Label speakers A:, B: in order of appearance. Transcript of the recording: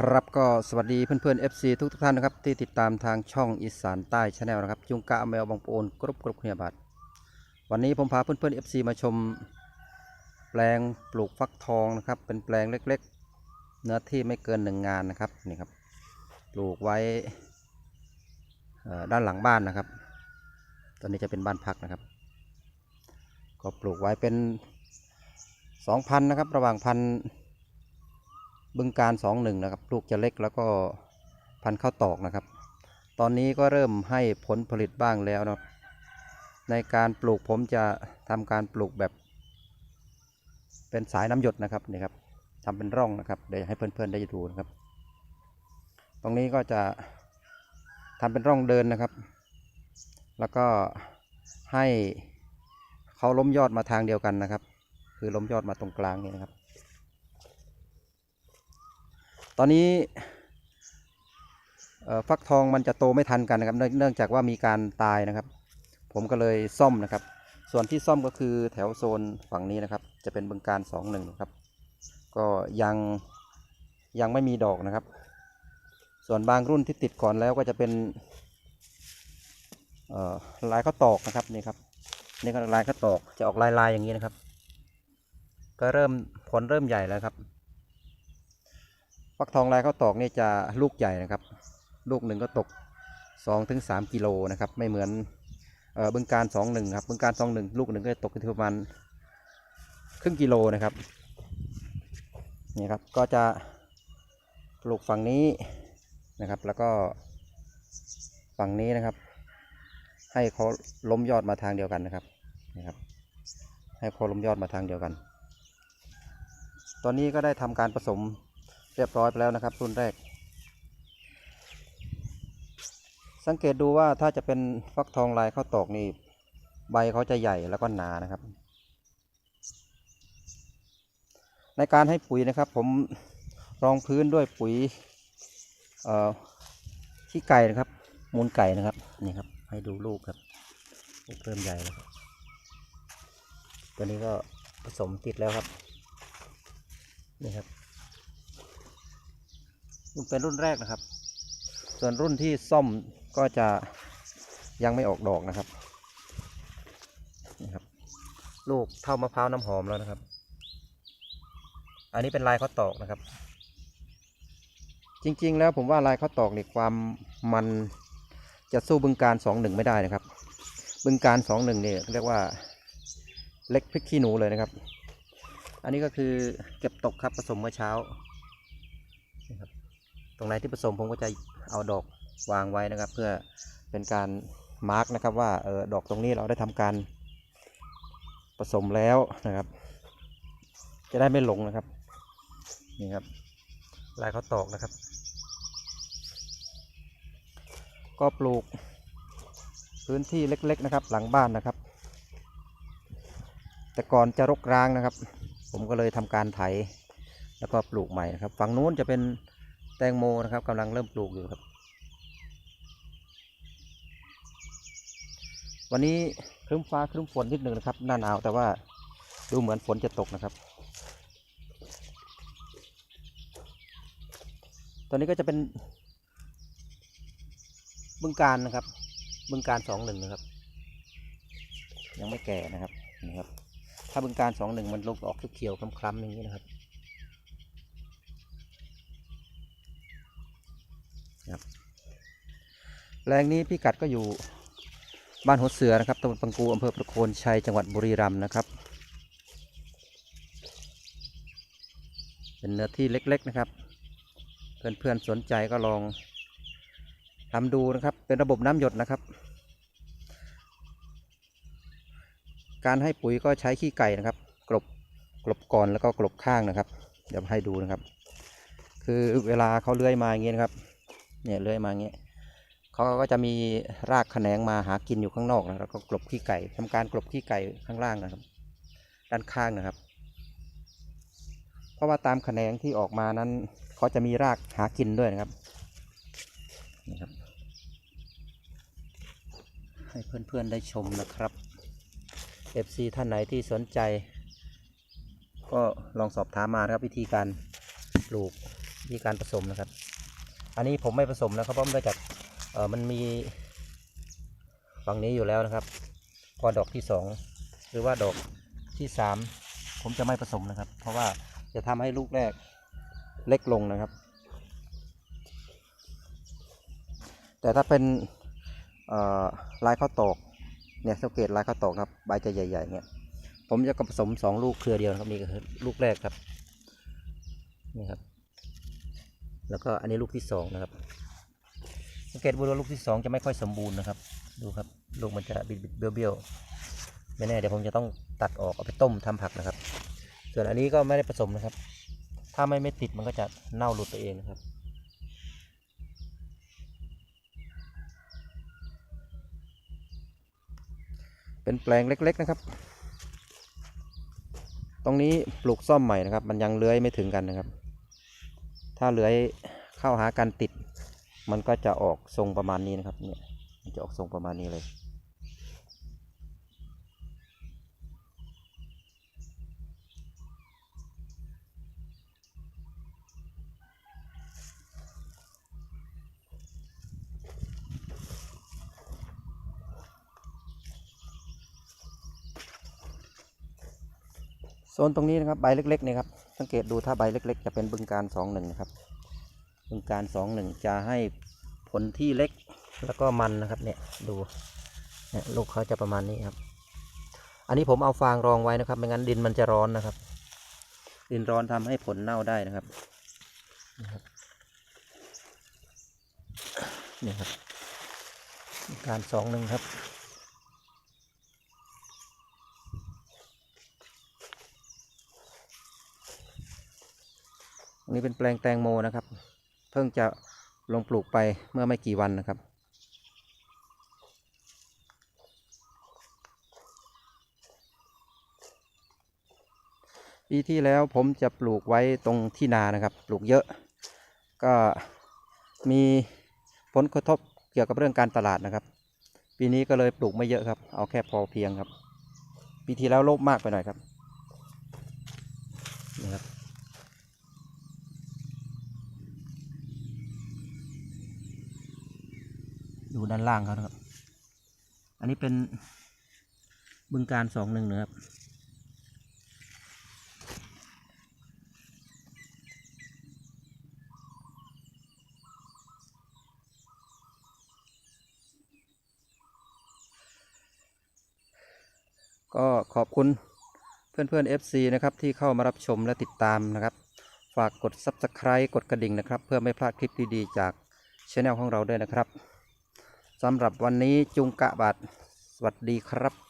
A: ครับก็สวัสดีเพื่อนๆ FC ทุกทุกท่านนะครับที่ติดตามทางช่องอีสานใต้ชาแนลนะครับ จุงกะแมวบางปูนกรุบกรุบเนียบัตวันนี้ผมพาเพื่อนๆ FC มาชม แปลงปลูกฟักทองนะครับ เป็นแปลงเล็กๆ เนื้อที่ไม่เกินหนึ่งงานนะครับนี่ครับปลูกไว้ด้านหลังบ้านนะครับ ตอนนี้จะเป็นบ้านพักนะครับ ก็ปลูกไว้เป็นสองพันนะครับระหว่างพัน บึงการสองหนึ่งนะครับ ลูกจะเล็กแล้วก็พันธุ์ข้าวตอกนะครับ ตอนนี้ก็เริ่มให้ผลผลิตบ้างแล้วนะในการปลูกผมจะทำการปลูกแบบ เป็นสายน้ำหยดนะครับนี่ครับทำเป็นร่องนะครับเดี๋ยวให้เพื่อนๆได้ดูนะครับ ตรงนี้ก็จะทำเป็นร่องเดินนะครับ แล้วก็ให้เขาล้มยอดมาทางเดียวกันนะครับ คือล้มยอดมาตรงกลางนี่นะครับ ตอนนี้ฟักทองมันจะโตไม่ทันกันนะครับ เนื่องจากว่ามีการตายนะครับ ผมก็เลยซ่อมนะครับ ส่วนที่ซ่อมก็คือแถวโซนฝั่งนี้นะครับ จะเป็นบึงการสองหนึ่งครับ ก็ยังยังไม่มีดอกนะครับ ส่วนบางรุ่นที่ติดก่อนแล้วก็จะเป็นลายข้าวตอกนะครับนี่ครับนี่ก็ลายข้าวตอกจะออกลายๆอย่างนี้นะครับ ก็เริ่มผลเริ่มใหญ่แล้วครับ ฟักทองลายข้าวตอกนี่จะลูกใหญ่นะครับ ลูกหนึ่งก็ตก 2-3ถึง3กิโลนะครับ ไม่เหมือนเออบึงการ2 1ครับบึงการ2 1 ลูกหนึ่งก็จะตกที่ประมาณครึ่งกิโลนะครับนี่ครับก็จะปลูกฝั่งนี้นะครับ แล้วก็ฝั่งนี้นะครับ ให้เขาล้มยอดมาทางเดียวกันนะครับนะครับ ให้เขาล้มยอดมาทางเดียวกัน ตอนนี้ก็ได้ทำการผสม เรียบร้อยไปแล้วนะครับ รุ่นแรก สังเกตดูว่าถ้าจะเป็นฟักทองลายข้าวตอกนี่ใบเขาจะใหญ่แล้วก็หนานะครับ ในการให้ปุ๋ยนะครับ ผมรองพื้นด้วยปุ๋ยเอ่อขี้ไก่นะครับ มูลไก่นะครับนี่ครับ ให้ดูลูกครับลูกเริ่มใหญ่แล้วตัวนี้ก็ผสมติดแล้วครับนี่ครับ เป็นรุ่นแรกนะครับ ส่วนรุ่นที่ซ่อมก็จะยังไม่ออกดอกนะครับนี่ครับ ลูกเท่ามะพร้าวน้ำหอมแล้วนะครับ อันนี้เป็นลายข้าวตอกนะครับ จริงๆ แล้วผมว่าลายข้าวตอกเนี่ยความมันจะสู้บึงการสองหนึ่งไม่ได้นะครับ บึงการสองหนึ่งเนี่ยเรียกว่าเล็กพริกขี้หนูเลยนะครับ อันนี้ก็คือเก็บตกครับผสมเมื่อเช้า รงไหนที่ผสมผมก็จะเอาดอกวางไว้นะครับ เพื่อเป็นการมาร์กนะครับว่าเออดอกตรงนี้เราได้ทำการผสมแล้วนะครับ จะได้ไม่หลงนะครับนี่ครับลายเขาตอกนะครับ ก็ปลูกพื้นที่เล็กๆนะครับ หลังบ้านนะครับ แต่ก่อนจะรกร้างนะครับ ผมก็เลยทำการไถ แล้วก็ปลูกใหม่นะครับฝั่งนู้นจะเป็น แตงโมนะครับกำลังเริ่มปลูกอยู่ครับ วันนี้ครึ้มฟ้าครึ้มฝนนิดหนึ่งนะครับ หน้าหนาวแต่ว่าดูเหมือนฝนจะตกนะครับ ตอนนี้ก็จะเป็นบึงการนะครับ บึงการสองหนึ่งนะครับ ยังไม่แก่นะครับนี่ครับ ถ้าบึงการสองหนึ่งมันลงออกเขียวๆคล้ำๆอย่างนี้นะครับ แรงนี้พิกัดก็อยู่บ้านหัวเสือนะครับตำบลปังกูอำเภอประโคนชัยจังหวัดบุรีรัมย์นะครับ เป็นเนื้อที่เล็กๆนะครับ เพื่อนๆสนใจก็ลองทำดูนะครับ เป็นระบบน้ำหยดนะครับ การให้ปุ๋ยก็ใช้ขี้ไก่นะครับ กลบกลบก่อนแล้วก็กลบข้างนะครับ เดี๋ยวให้ดูนะครับ คือเวลาเขาเลื้อยมาอย่างนี้นะครับ เนี่ยเลื้อยมาอย่างนี้เขาก็จะมีรากแขนงมาหากินอยู่ข้างนอกนะแล้วก็กลบขี้ไก่ทำการกลบขี้ไก่ข้างล่างนะครับ ด้านข้างนะครับ เพราะว่าตามแขนงที่ออกมานั้นเขาจะมีรากหากินด้วยนะครับนี่ครับ ให้เพื่อนๆได้ชมนะครับ FC ท่านไหนที่สนใจ ก็ลองสอบถามมาครับวิธีการปลูกวิธีการผสมนะครับ อันนี้ผมไม่ผสมนะครับเพราะเนื่องจากเออมันมีฝั่งนี้อยู่แล้วนะครับพอดอกที่สองหรือว่าดอกที่สามผมจะไม่ผสมนะครับ เพราะว่าจะทำให้ลูกแรกเล็กลงนะครับ แต่ถ้าเป็นลายข้าวตอกเนี่ยสังเกตลายข้าวตอกครับใบจะใหญ่ๆเนี่ยผมจะผสมสองลูกเครือเดียวนะครับนี่คือลูกแรกครับนี่ครับ แล้วก็อันนี้ลูกที่สองนะครับสังเกตว่าลูกที่สองจะไม่ค่อยสมบูรณ์นะครับ ดูครับลูกมันจะบิดเบี้ยวๆไม่แน่เดี๋ยวผมจะต้องตัดออกเอาไปต้มทำผักนะครับ ส่วนอันนี้ก็ไม่ได้ผสมนะครับ ถ้าไม่ไม่ติดมันก็จะเน่าหลุดไปเองนะครับเป็นแปลงเล็ก ๆ นะครับ ตรงนี้ปลูกซ่อมใหม่นะครับ มันยังเลื้อยไม่ถึงกันนะครับ ถ้าเลื้อยเข้าหากันติด มันก็จะออกทรงประมาณนี้นะครับเนี่ยมันจะออกทรงประมาณนี้เลย โซนตรงนี้นะครับใบเล็กๆเนี่ยครับสังเกตดูถ้าใบเล็ก ๆ จะเป็นบึงการสองหนึ่งนะครับ บึงการสองหนึ่งจะให้ผลที่เล็กแล้วก็มันนะครับเนี่ยดูเนี่ยลูกเขาจะประมาณนี้ครับ อันนี้ผมเอาฟางรองไว้นะครับไม่งั้นดินมันจะร้อนนะครับ ดินร้อนทำให้ผลเน่าได้นะครับนี่ครับนี่ครับบึงการสองหนึ่งครับ อันนี้เป็นแปลงแตงโมนะครับ เพิ่งจะลงปลูกไปเมื่อไม่กี่วันนะครับ ปีที่แล้วผมจะปลูกไว้ตรงที่นานะครับ ปลูกเยอะ ก็มีผลกระทบเกี่ยวกับเรื่องการตลาดนะครับ ปีนี้ก็เลยปลูกไม่เยอะครับ เอาแค่พอเพียงครับ ปีที่แล้วโลภมากไปหน่อยครับนี่ครับ ดูด้านล่างเขานะครับ อันนี้เป็นบึงการสองหนึ่งนะครับก็ขอบคุณเพื่อนเพื่อน FC นะครับที่เข้ามารับชมและติดตามนะครับ ฝากกด Subscribe กดกระดิ่งนะครับ เพื่อไม่พลาดคลิปดี ๆ จากช anel ของเราด้วยนะครับ สำหรับวันนี้จุงกะบาทสวัสดีครับ